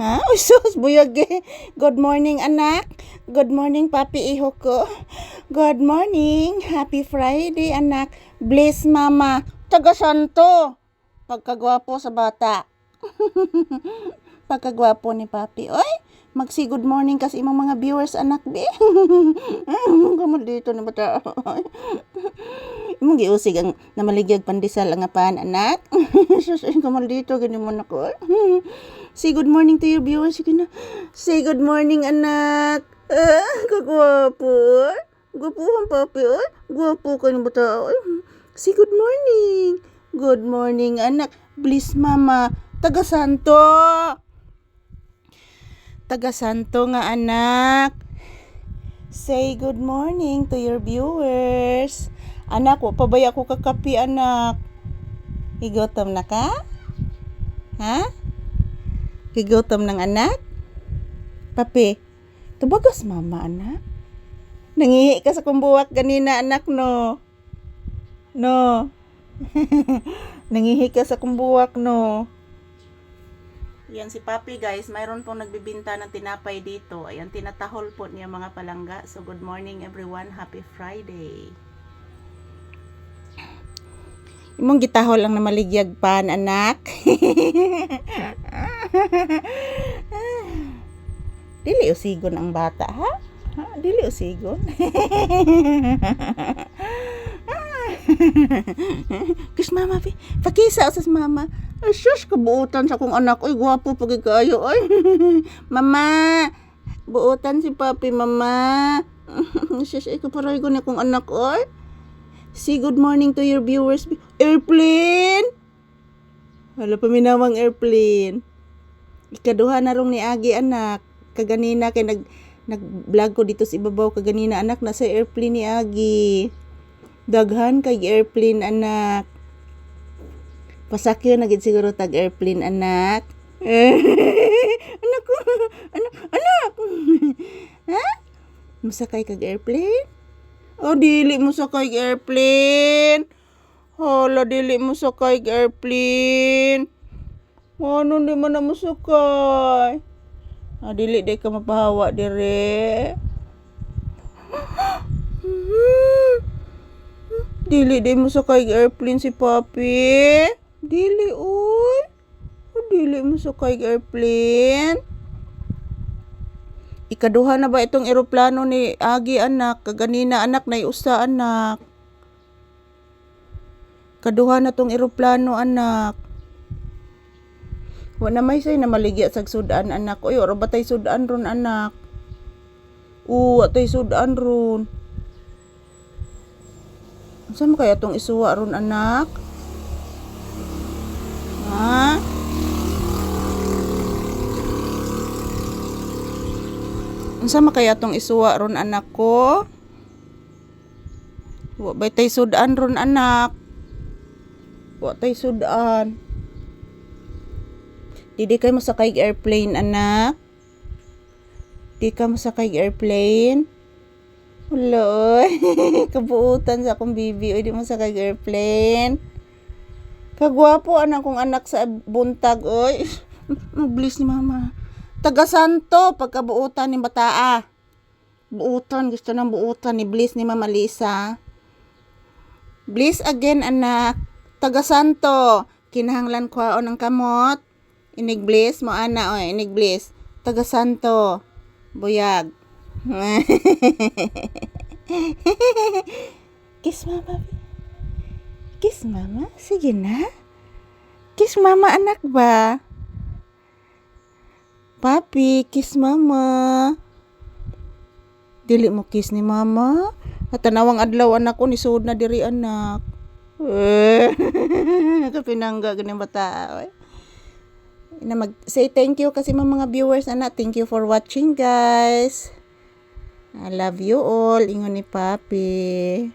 Ha? Uy, sus, buyag eh. Good morning, anak. Good morning, papi iho ko. Good morning. Happy Friday, anak. Bless, mama. Taga santo. Pagkagwapo sa bata. Pagkagwapo ni papi. Oy, magsi good morning kasi imong mga viewers, anak, be. Kamu dito na bata. Imong giusig ang namaligyag pandesal ang apan, anak. Sus, kamu dito, ganyan mo na ko. Say good morning to your viewers. Sige na. Say good morning, anak. Ah, kagwapo. Gwapo ang papi, oy. Gwapo ka ng bata, oy. Say good morning. Good morning, anak. Bliss, mama. Taga Santo. Taga Santo nga, anak. Say good morning to your viewers. Anak, wa pa ba ako kakapi, anak? Igotom na ka? Ha? Kigutom ng anak? Papi, tubagas mama anak? Nangihi ka sa kumbuwak ganina anak no? No? Nangihi ka sa kumbuwak no? Yan si Papi guys, mayroon pong nagbibinta ng tinapay dito. Ayan, tinatahol po niya mga palangga. So good morning everyone, happy Friday. Imong gitahol lang na maligyag pan anak. Dili usigon ang bata, ha? ha? Dili usigon. Kus mama, pi. Pakisa sa mama. Ay, sus, kabuutan sa kong anak. Ay, gwapo pag kayo. Ay, mama. Buutan si papi, mama. sus, ay, kaparay ko na kong anak. Ay. Say good morning to your viewers. Airplane! Wala pa minamang airplane. Ikaduha na rong ni Agi anak. Kaganina kay nag nag-vlog ko dito sa ibabaw kaganina anak nasa airplane ni Agi. Daghan kay airplane anak. Pasakyo na gid siguro tag airplane anak. anak ko, anak, anak. ha? Musakay kag airplane? Oh, dili mo sakay airplane. Hala, dili mo sakay airplane. Ano di man na mo sakay? Ah, dili di ka mapahawa dire. Dili di mo sakay airplane si Papi. Dili, uy. Dili mo sakay airplane. Ikaduha na ba itong eroplano ni Agi anak? Kaganina anak na usa anak. Kaduha na tong eroplano anak. Wa na may say na maligya sa sudan anak. Uy, ora ba tay sudan ron anak? Oo, tay sudan ron. Saan kaya tong isuwa ron anak? Ha? Unsa man kaya tong isuwa ron anak ko? Wa bay tay sudan ron anak. Wa tay sudan. Didi kay masakay airplane anak. Di ka masakay airplane. Oy. Kabuutan sa akong bibi oy di masakay airplane. Kagwapo anak kong anak sa buntag oy. Mablis ni mama. Taga Santo, pagkabuutan ni Bataa. Buutan, gusto ng buutan ni Bliss ni Mama Lisa. Bliss again, anak. Taga Santo, kinahanglan ko ng kamot. Inig Bliss mo, ana, o, inig Bliss. Taga Santo, buyag. Kiss mama. Kiss mama, sige na. Kiss mama, anak ba? Papi, kiss mama. Dili mo kiss ni mama. At tanawang adlaw anak ko ni suod na diri anak. Kapinangga ganing bata. oy. Na mag say thank you kasi mga viewers anak. Thank you for watching guys. I love you all. Ingon ni Papi.